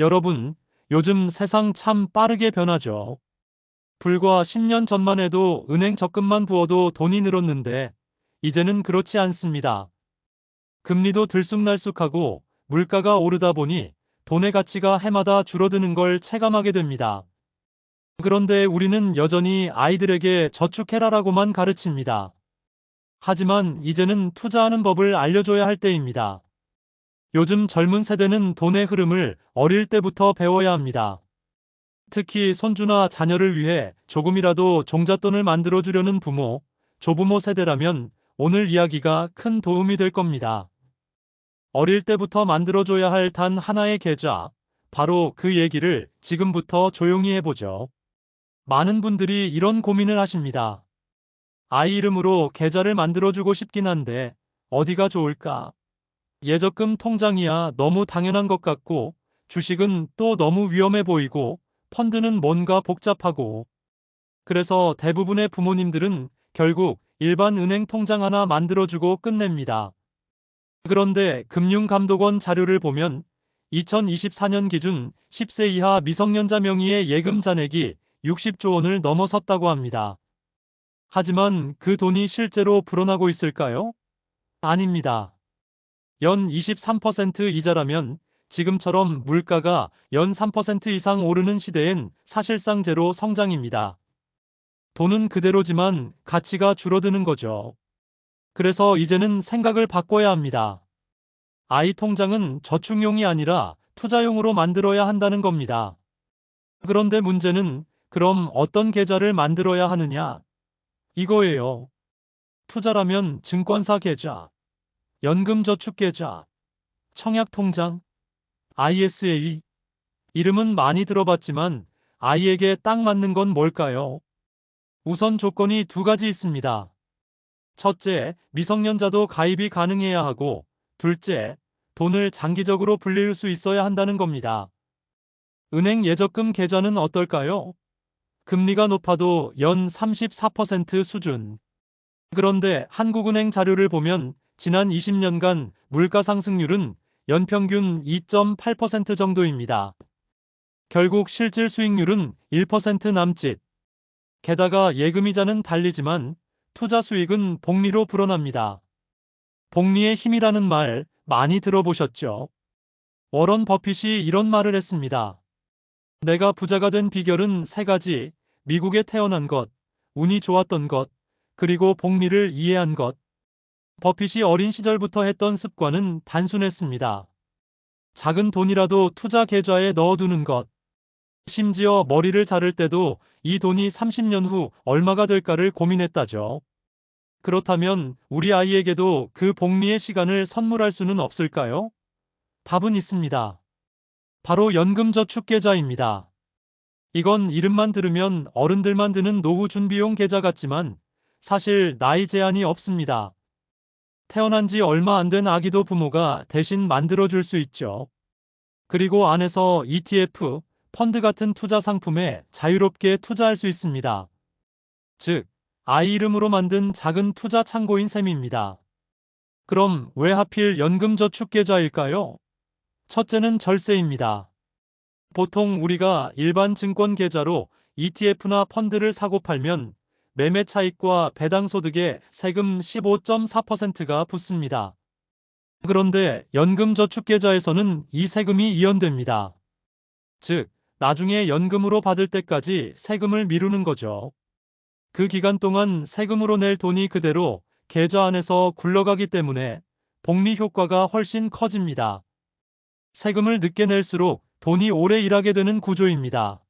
여러분, 요즘 세상 참 빠르게 변하죠. 불과 10년 전만 해도 은행 적금만 부어도 돈이 늘었는데, 이제는 그렇지 않습니다. 금리도 들쑥날쑥하고 물가가 오르다 보니 돈의 가치가 해마다 줄어드는 걸 체감하게 됩니다. 그런데 우리는 여전히 아이들에게 저축해라라고만 가르칩니다. 하지만 이제는 투자하는 법을 알려줘야 할 때입니다. 요즘 젊은 세대는 돈의 흐름을 어릴 때부터 배워야 합니다. 특히 손주나 자녀를 위해 조금이라도 종잣돈을 만들어주려는 부모, 조부모 세대라면 오늘 이야기가 큰 도움이 될 겁니다. 어릴 때부터 만들어줘야 할 단 하나의 계좌, 바로 그 얘기를 지금부터 조용히 해보죠. 많은 분들이 이런 고민을 하십니다. 아이 이름으로 계좌를 만들어주고 싶긴 한데 어디가 좋을까? 예적금 통장이야 너무 당연한 것 같고 주식은 또 너무 위험해 보이고 펀드는 뭔가 복잡하고 그래서 대부분의 부모님들은 결국 일반 은행 통장 하나 만들어주고 끝냅니다. 그런데 금융감독원 자료를 보면 2024년 기준 10세 이하 미성년자 명의의 예금 잔액이 60조 원을 넘어섰다고 합니다. 하지만 그 돈이 실제로 불어나고 있을까요? 아닙니다. 연 23% 이자라면 지금처럼 물가가 연 3% 이상 오르는 시대엔 사실상 제로 성장입니다. 돈은 그대로지만 가치가 줄어드는 거죠. 그래서 이제는 생각을 바꿔야 합니다. 아이 통장은 저축용이 아니라 투자용으로 만들어야 한다는 겁니다. 그런데 문제는 그럼 어떤 계좌를 만들어야 하느냐? 이거예요. 투자라면 증권사 계좌, 연금저축 계좌, 청약통장, ISA. 이름은 많이 들어봤지만 아이에게 딱 맞는 건 뭘까요? 우선 조건이 두 가지 있습니다. 첫째, 미성년자도 가입이 가능해야 하고, 둘째, 돈을 장기적으로 불릴 수 있어야 한다는 겁니다. 은행 예적금 계좌는 어떨까요? 금리가 높아도 연 34% 수준. 그런데 한국은행 자료를 보면 지난 20년간 물가 상승률은 연평균 2.8% 정도입니다. 결국 실질 수익률은 1% 남짓. 게다가 예금이자는 달리지만 투자 수익은 복리로 불어납니다. 복리의 힘이라는 말 많이 들어보셨죠? 워런 버핏이 이런 말을 했습니다. 내가 부자가 된 비결은 세 가지. 미국에 태어난 것, 운이 좋았던 것, 그리고 복리를 이해한 것. 버핏이 어린 시절부터 했던 습관은 단순했습니다. 작은 돈이라도 투자 계좌에 넣어두는 것. 심지어 머리를 자를 때도 이 돈이 30년 후 얼마가 될까를 고민했다죠. 그렇다면 우리 아이에게도 그 복리의 시간을 선물할 수는 없을까요? 답은 있습니다. 바로 연금저축계좌입니다. 이건 이름만 들으면 어른들만 드는 노후 준비용 계좌 같지만 사실 나이 제한이 없습니다. 태어난 지 얼마 안 된 아기도 부모가 대신 만들어줄 수 있죠. 그리고 안에서 ETF, 펀드 같은 투자 상품에 자유롭게 투자할 수 있습니다. 즉, 아이 이름으로 만든 작은 투자 창고인 셈입니다. 그럼 왜 하필 연금저축계좌일까요? 첫째는 절세입니다. 보통 우리가 일반 증권 계좌로 ETF나 펀드를 사고 팔면 매매 차익과 배당 소득에 세금 15.4%가 붙습니다. 그런데 연금저축계좌에서는 이 세금이 이연됩니다. 즉, 나중에 연금으로 받을 때까지 세금을 미루는 거죠. 그 기간 동안 세금으로 낼 돈이 그대로 계좌 안에서 굴러가기 때문에 복리 효과가 훨씬 커집니다. 세금을 늦게 낼수록 돈이 오래 일하게 되는 구조입니다.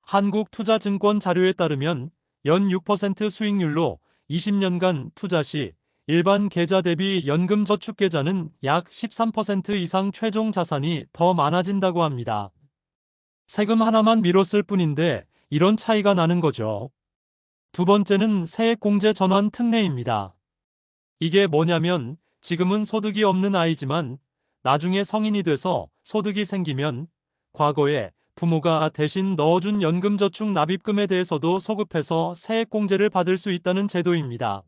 한국투자증권 자료에 따르면 연 6% 수익률로 20년간 투자 시 일반 계좌 대비 연금저축계좌는 약 13% 이상 최종 자산이 더 많아진다고 합니다. 세금 하나만 미뤘을 뿐인데 이런 차이가 나는 거죠. 두 번째는 세액공제 전환 특례입니다. 이게 뭐냐면 지금은 소득이 없는 아이지만 나중에 성인이 돼서 소득이 생기면 과거에 부모가 대신 넣어준 연금저축 납입금에 대해서도 소급해서 세액공제를 받을 수 있다는 제도입니다.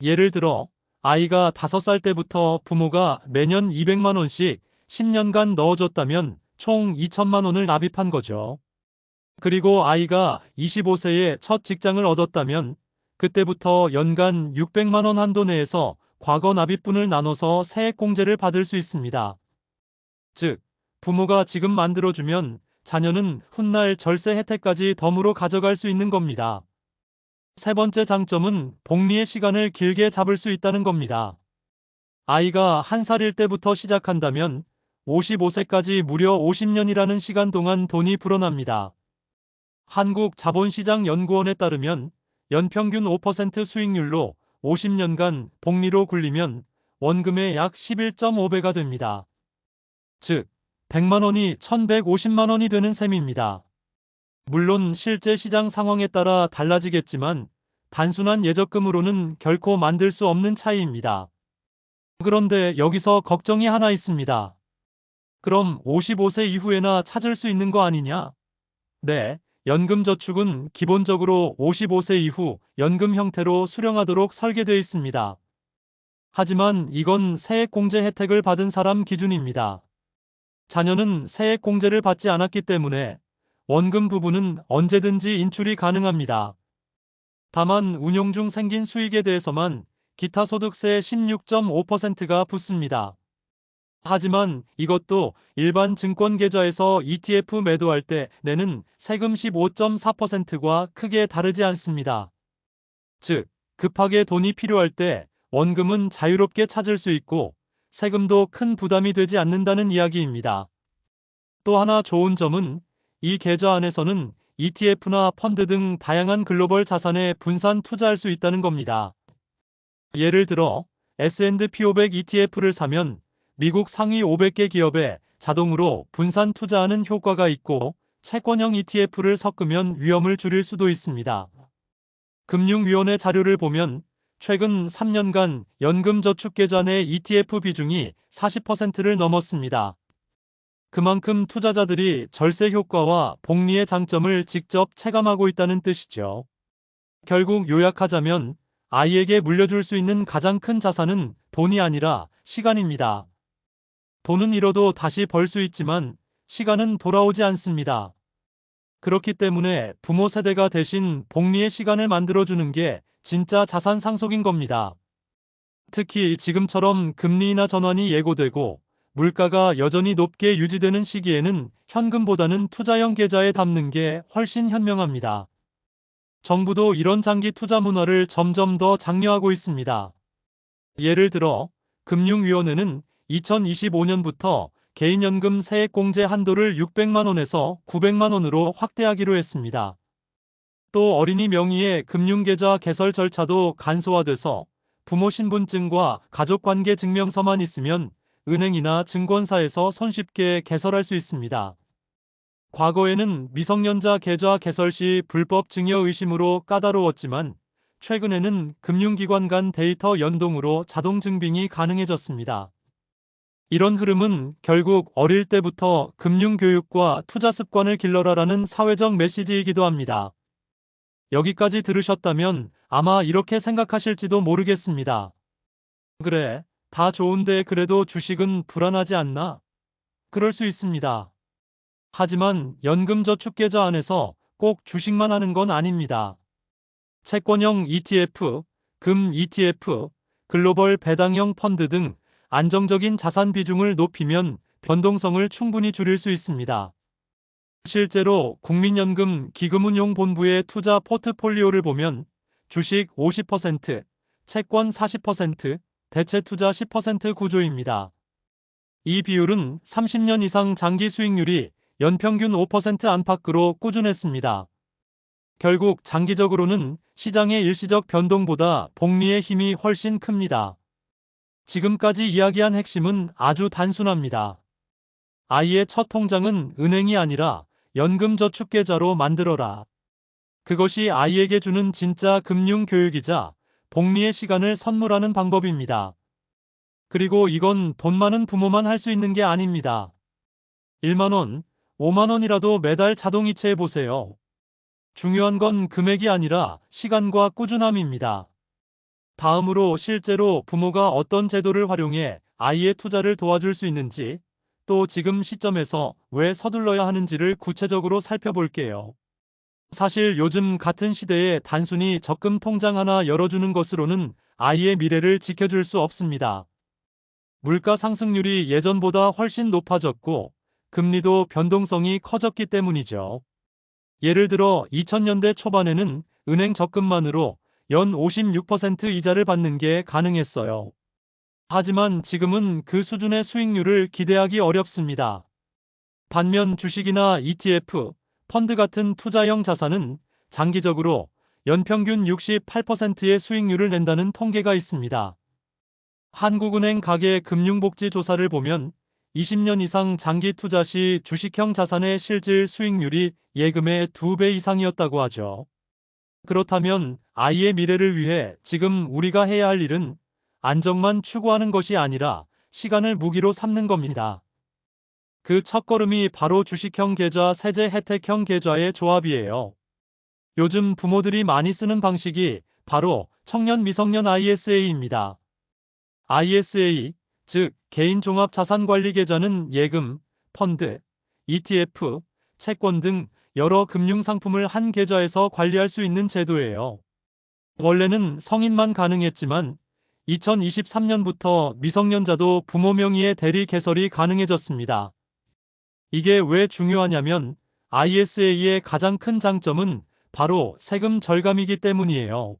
예를 들어 아이가 5살 때부터 부모가 매년 200만원씩 10년간 넣어줬다면 총 2천만 원을 납입한 거죠. 그리고 아이가 25세에 첫 직장을 얻었다면 그때부터 연간 600만 원 한도 내에서 과거 납입분을 나눠서 세액공제를 받을 수 있습니다. 즉, 부모가 지금 만들어주면 자녀는 훗날 절세 혜택까지 덤으로 가져갈 수 있는 겁니다. 세 번째 장점은 복리의 시간을 길게 잡을 수 있다는 겁니다. 아이가 한 살일 때부터 시작한다면 55세까지 무려 50년이라는 시간 동안 돈이 불어납니다. 한국자본시장연구원에 따르면 연평균 5% 수익률로 50년간 복리로 굴리면 원금의 약 11.5배가 됩니다. 즉, 100만 원이 1150만 원이 되는 셈입니다. 물론 실제 시장 상황에 따라 달라지겠지만 단순한 예적금으로는 결코 만들 수 없는 차이입니다. 그런데 여기서 걱정이 하나 있습니다. 그럼 55세 이후에나 찾을 수 있는 거 아니냐? 네, 연금저축은 기본적으로 55세 이후 연금 형태로 수령하도록 설계되어 있습니다. 하지만 이건 세액공제 혜택을 받은 사람 기준입니다. 자녀는 세액 공제를 받지 않았기 때문에 원금 부분은 언제든지 인출이 가능합니다. 다만 운용 중 생긴 수익에 대해서만 기타 소득세 16.5%가 붙습니다. 하지만 이것도 일반 증권 계좌에서 ETF 매도할 때 내는 세금 15.4%과 크게 다르지 않습니다. 즉, 급하게 돈이 필요할 때 원금은 자유롭게 찾을 수 있고 세금도 큰 부담이 되지 않는다는 이야기입니다. 또 하나 좋은 점은 이 계좌 안에서는 ETF나 펀드 등 다양한 글로벌 자산에 분산 투자할 수 있다는 겁니다. 예를 들어 S&P 500 ETF를 사면 미국 상위 500개 기업에 자동으로 분산 투자하는 효과가 있고 채권형 ETF를 섞으면 위험을 줄일 수도 있습니다. 금융위원회 자료를 보면 최근 3년간 연금저축계좌 내 ETF 비중이 40%를 넘었습니다. 그만큼 투자자들이 절세 효과와 복리의 장점을 직접 체감하고 있다는 뜻이죠. 결국 요약하자면 아이에게 물려줄 수 있는 가장 큰 자산은 돈이 아니라 시간입니다. 돈은 잃어도 다시 벌 수 있지만 시간은 돌아오지 않습니다. 그렇기 때문에 부모 세대가 대신 복리의 시간을 만들어주는 게 진짜 자산 상속인 겁니다. 특히 지금처럼 금리나 전환이 예고되고 물가가 여전히 높게 유지되는 시기에는 현금보다는 투자형 계좌에 담는 게 훨씬 현명합니다. 정부도 이런 장기 투자 문화를 점점 더 장려하고 있습니다. 예를 들어 금융위원회는 2025년부터 개인연금 세액공제 한도를 600만 원에서 900만 원으로 확대하기로 했습니다. 또 어린이 명의의 금융계좌 개설 절차도 간소화돼서 부모 신분증과 가족관계 증명서만 있으면 은행이나 증권사에서 손쉽게 개설할 수 있습니다. 과거에는 미성년자 계좌 개설 시 불법 증여 의심으로 까다로웠지만 최근에는 금융기관 간 데이터 연동으로 자동 증빙이 가능해졌습니다. 이런 흐름은 결국 어릴 때부터 금융교육과 투자 습관을 길러라라는 사회적 메시지이기도 합니다. 여기까지 들으셨다면 아마 이렇게 생각하실지도 모르겠습니다. 그래, 다 좋은데 그래도 주식은 불안하지 않나? 그럴 수 있습니다. 하지만 연금저축계좌 안에서 꼭 주식만 하는 건 아닙니다. 채권형 ETF, 금 ETF, 글로벌 배당형 펀드 등 안정적인 자산 비중을 높이면 변동성을 충분히 줄일 수 있습니다. 실제로 국민연금 기금운용본부의 투자 포트폴리오를 보면 주식 50%, 채권 40%, 대체 투자 10% 구조입니다. 이 비율은 30년 이상 장기 수익률이 연평균 5% 안팎으로 꾸준했습니다. 결국 장기적으로는 시장의 일시적 변동보다 복리의 힘이 훨씬 큽니다. 지금까지 이야기한 핵심은 아주 단순합니다. 아이의 첫 통장은 은행이 아니라 연금저축계좌로 만들어라. 그것이 아이에게 주는 진짜 금융교육이자 복리의 시간을 선물하는 방법입니다. 그리고 이건 돈 많은 부모만 할 수 있는 게 아닙니다. 1만원, 5만원이라도 매달 자동이체해 보세요. 중요한 건 금액이 아니라 시간과 꾸준함입니다. 다음으로 실제로 부모가 어떤 제도를 활용해 아이의 투자를 도와줄 수 있는지 또 지금 시점에서 왜 서둘러야 하는지를 구체적으로 살펴볼게요. 사실 요즘 같은 시대에 단순히 적금 통장 하나 열어주는 것으로는 아이의 미래를 지켜줄 수 없습니다. 물가 상승률이 예전보다 훨씬 높아졌고 금리도 변동성이 커졌기 때문이죠. 예를 들어 2000년대 초반에는 은행 적금만으로 연 56% 이자를 받는 게 가능했어요. 하지만 지금은 그 수준의 수익률을 기대하기 어렵습니다. 반면 주식이나 ETF, 펀드 같은 투자형 자산은 장기적으로 연평균 68%의 수익률을 낸다는 통계가 있습니다. 한국은행 가계 금융복지 조사를 보면 20년 이상 장기 투자 시 주식형 자산의 실질 수익률이 예금의 2배 이상이었다고 하죠. 그렇다면 아이의 미래를 위해 지금 우리가 해야 할 일은 안정만 추구하는 것이 아니라 시간을 무기로 삼는 겁니다. 그 첫걸음이 바로 주식형 계좌, 세제 혜택형 계좌의 조합이에요. 요즘 부모들이 많이 쓰는 방식이 바로 청년 미성년 ISA입니다. ISA, 즉 개인 종합 자산 관리 계좌는 예금, 펀드, ETF, 채권 등 여러 금융 상품을 한 계좌에서 관리할 수 있는 제도예요. 원래는 성인만 가능했지만 2023년부터 미성년자도 부모 명의의 대리 개설이 가능해졌습니다. 이게 왜 중요하냐면 ISA의 가장 큰 장점은 바로 세금 절감이기 때문이에요.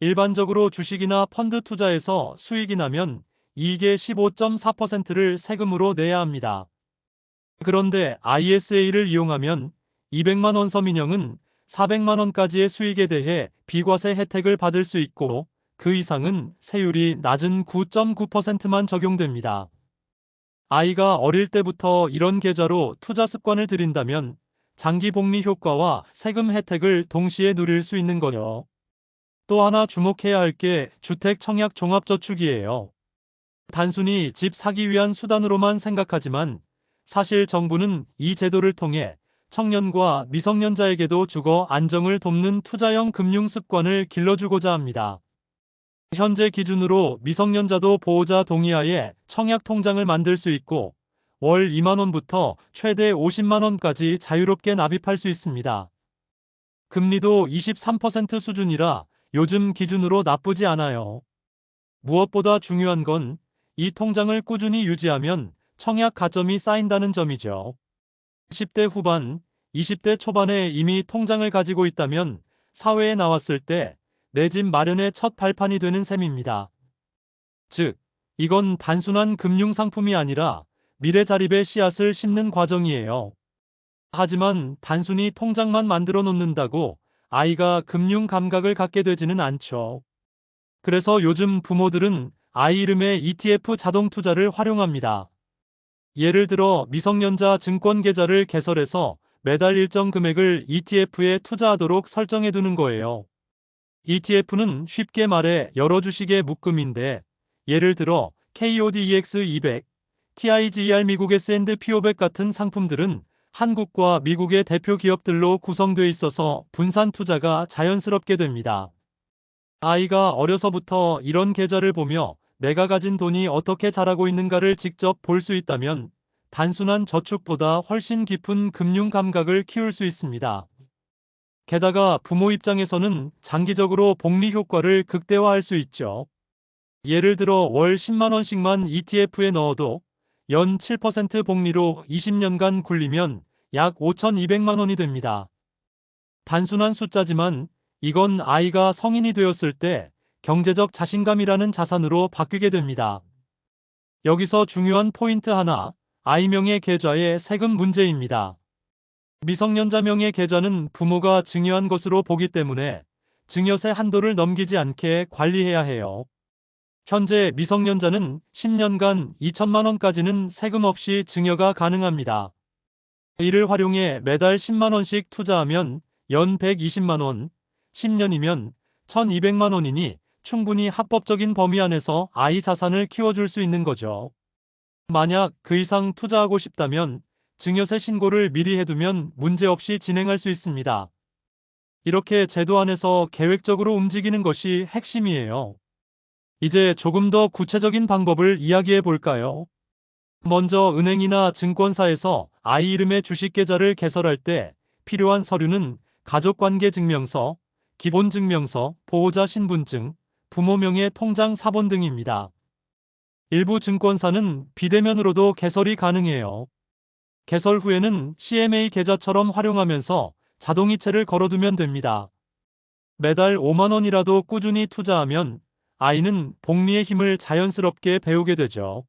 일반적으로 주식이나 펀드 투자에서 수익이 나면 이익의 15.4%를 세금으로 내야 합니다. 그런데 ISA를 이용하면 200만원 서민형은 400만원까지의 수익에 대해 비과세 혜택을 받을 수 있고 그 이상은 세율이 낮은 9.9%만 적용됩니다. 아이가 어릴 때부터 이런 계좌로 투자 습관을 들인다면 장기 복리 효과와 세금 혜택을 동시에 누릴 수 있는 거요. 또 하나 주목해야 할 게 주택 청약 종합저축이에요. 단순히 집 사기 위한 수단으로만 생각하지만 사실 정부는 이 제도를 통해 청년과 미성년자에게도 주거 안정을 돕는 투자형 금융 습관을 길러주고자 합니다. 현재 기준으로 미성년자도 보호자 동의하에 청약 통장을 만들 수 있고 월 2만원부터 최대 50만원까지 자유롭게 납입할 수 있습니다. 금리도 23% 수준이라 요즘 기준으로 나쁘지 않아요. 무엇보다 중요한 건 이 통장을 꾸준히 유지하면 청약 가점이 쌓인다는 점이죠. 10대 후반, 20대 초반에 이미 통장을 가지고 있다면 사회에 나왔을 때 내 집 마련의 첫 발판이 되는 셈입니다. 즉, 이건 단순한 금융 상품이 아니라 미래 자립의 씨앗을 심는 과정이에요. 하지만 단순히 통장만 만들어 놓는다고 아이가 금융 감각을 갖게 되지는 않죠. 그래서 요즘 부모들은 아이 이름의 ETF 자동 투자를 활용합니다. 예를 들어 미성년자 증권 계좌를 개설해서 매달 일정 금액을 ETF에 투자하도록 설정해 두는 거예요. ETF는 쉽게 말해 여러 주식의 묶음인데 예를 들어 KODEX 200, TIGER 미국 S&P 500 같은 상품들은 한국과 미국의 대표 기업들로 구성돼 있어서 분산 투자가 자연스럽게 됩니다. 아이가 어려서부터 이런 계좌를 보며 내가 가진 돈이 어떻게 자라고 있는가를 직접 볼 수 있다면 단순한 저축보다 훨씬 깊은 금융 감각을 키울 수 있습니다. 게다가 부모 입장에서는 장기적으로 복리 효과를 극대화할 수 있죠. 예를 들어 월 10만원씩만 ETF에 넣어도 연 7% 복리로 20년간 굴리면 약 5,200만원이 됩니다. 단순한 숫자지만 이건 아이가 성인이 되었을 때 경제적 자신감이라는 자산으로 바뀌게 됩니다. 여기서 중요한 포인트 하나, 아이명의 계좌의 세금 문제입니다. 미성년자 명의 계좌는 부모가 증여한 것으로 보기 때문에 증여세 한도를 넘기지 않게 관리해야 해요. 현재 미성년자는 10년간 2천만 원까지는 세금 없이 증여가 가능합니다. 이를 활용해 매달 10만 원씩 투자하면 연 120만 원, 10년이면 1200만 원이니 충분히 합법적인 범위 안에서 아이 자산을 키워줄 수 있는 거죠. 만약 그 이상 투자하고 싶다면 증여세 신고를 미리 해두면 문제없이 진행할 수 있습니다. 이렇게 제도 안에서 계획적으로 움직이는 것이 핵심이에요. 이제 조금 더 구체적인 방법을 이야기해 볼까요? 먼저 은행이나 증권사에서 아이 이름의 주식 계좌를 개설할 때 필요한 서류는 가족관계 증명서, 기본 증명서, 보호자 신분증, 부모명의 통장 사본 등입니다. 일부 증권사는 비대면으로도 개설이 가능해요. 개설 후에는 CMA 계좌처럼 활용하면서 자동이체를 걸어두면 됩니다. 매달 5만원이라도 꾸준히 투자하면 아이는 복리의 힘을 자연스럽게 배우게 되죠.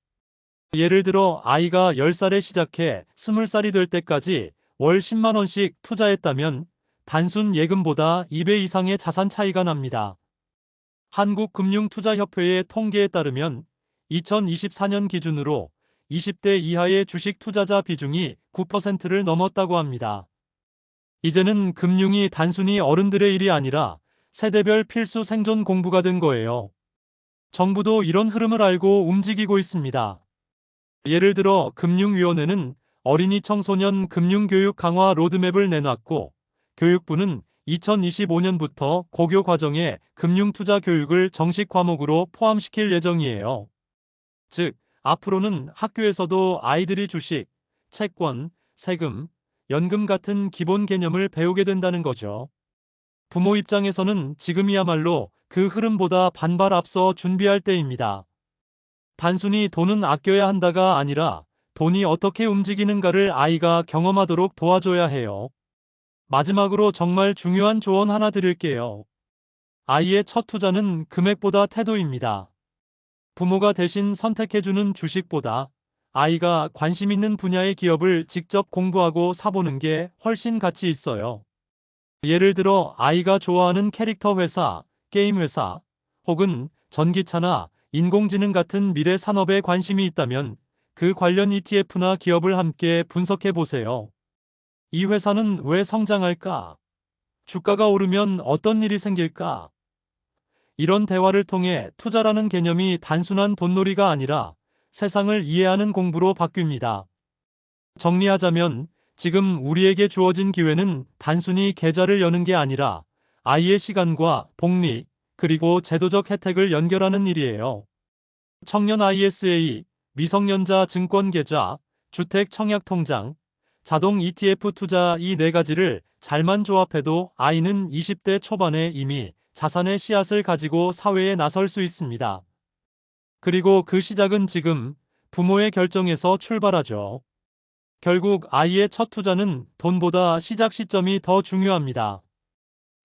예를 들어 아이가 10살에 시작해 20살이 될 때까지 월 10만원씩 투자했다면 단순 예금보다 2배 이상의 자산 차이가 납니다. 한국금융투자협회의 통계에 따르면 2024년 기준으로 20대 이하의 주식 투자자 비중이 9%를 넘었다고 합니다. 이제는 금융이 단순히 어른들의 일이 아니라 세대별 필수 생존 공부가 된 거예요. 정부도 이런 흐름을 알고 움직이고 있습니다. 예를 들어 금융위원회는 어린이 청소년 금융교육 강화 로드맵을 내놨고 교육부는 2025년부터 고교 과정에 금융투자 교육을 정식 과목으로 포함시킬 예정이에요. 즉, 앞으로는 학교에서도 아이들이 주식, 채권, 세금, 연금 같은 기본 개념을 배우게 된다는 거죠. 부모 입장에서는 지금이야말로 그 흐름보다 반발 앞서 준비할 때입니다. 단순히 돈은 아껴야 한다가 아니라 돈이 어떻게 움직이는가를 아이가 경험하도록 도와줘야 해요. 마지막으로 정말 중요한 조언 하나 드릴게요. 아이의 첫 투자는 금액보다 태도입니다. 부모가 대신 선택해주는 주식보다 아이가 관심 있는 분야의 기업을 직접 공부하고 사보는 게 훨씬 가치 있어요. 예를 들어 아이가 좋아하는 캐릭터 회사, 게임 회사, 혹은 전기차나 인공지능 같은 미래 산업에 관심이 있다면 그 관련 ETF나 기업을 함께 분석해 보세요. 이 회사는 왜 성장할까? 주가가 오르면 어떤 일이 생길까? 이런 대화를 통해 투자라는 개념이 단순한 돈놀이가 아니라 세상을 이해하는 공부로 바뀝니다. 정리하자면 지금 우리에게 주어진 기회는 단순히 계좌를 여는 게 아니라 아이의 시간과 복리, 그리고 제도적 혜택을 연결하는 일이에요. 청년 ISA, 미성년자 증권 계좌, 주택 청약 통장, 자동 ETF 투자 이 네 가지를 잘만 조합해도 아이는 20대 초반에 이미 자산의 씨앗을 가지고 사회에 나설 수 있습니다. 그리고 그 시작은 지금 부모의 결정에서 출발하죠. 결국 아이의 첫 투자는 돈보다 시작 시점이 더 중요합니다.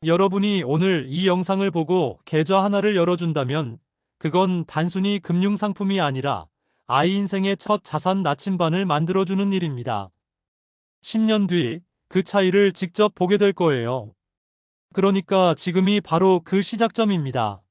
여러분이 오늘 이 영상을 보고 계좌 하나를 열어준다면 그건 단순히 금융상품이 아니라 아이 인생의 첫 자산 나침반을 만들어주는 일입니다. 10년 뒤 그 차이를 직접 보게 될 거예요. 그러니까 지금이 바로 그 시작점입니다.